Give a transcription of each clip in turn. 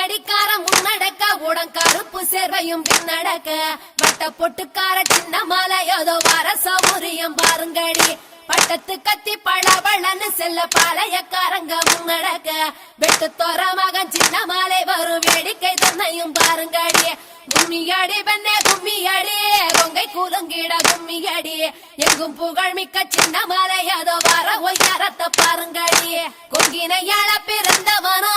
கண்ணடிக்கார முன்னடக்க உடன் கருப்பு சேர்வையும் பின்னடக்க வட்ட பொட்டுக்கார சின்ன மலை ஏதோ வர சௌரியம் பாருங்கடி. பட்டத்து கத்தி பழவழன்னு செல்ல பழையக்காரங்க முன்னடக்க வெட்டு தோற மகன் சின்ன மாலை வரும் வேடிக்கை தன்னையும் பாருங்கடி. கும்மியடி பெண்ணே கும்மியடி. கொங்கை கூலுங்கிட கும்மியடி. எங்கும் புகழ் மிக்க சின்ன மலை ஏதோ வர ஒய்யாரத்தை பாருங்கடி. கொங்கினையாள பிறந்தவனா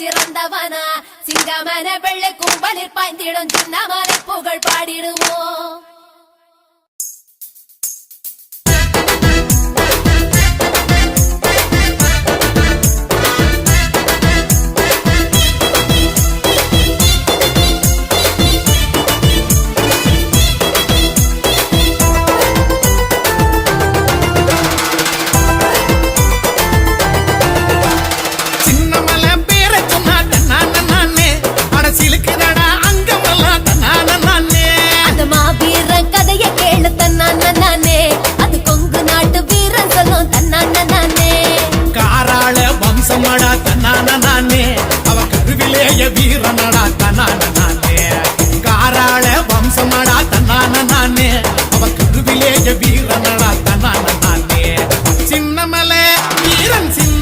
பிறந்திறந்தவனா சிங்கமன வெள்ளை கும்பலில் பாய்ந்திடும் சின்னமலை புகழ் பாடிடுவோம் 振兴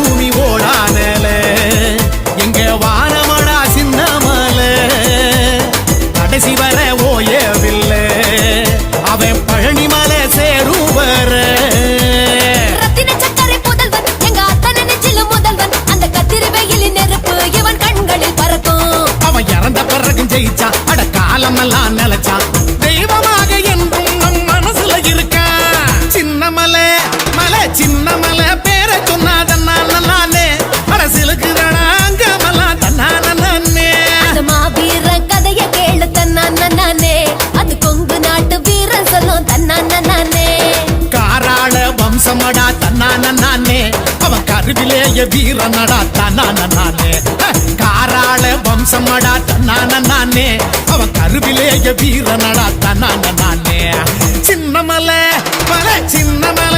பூமி ஓடானல எங்க வான பெரிய வீரனடா தன்னான நானே காராள வம்சமடா தன்னான நானே அவன் கருவிலேய வீரனடா தன்னான நானே. சின்னமலை பல சின்னமலை.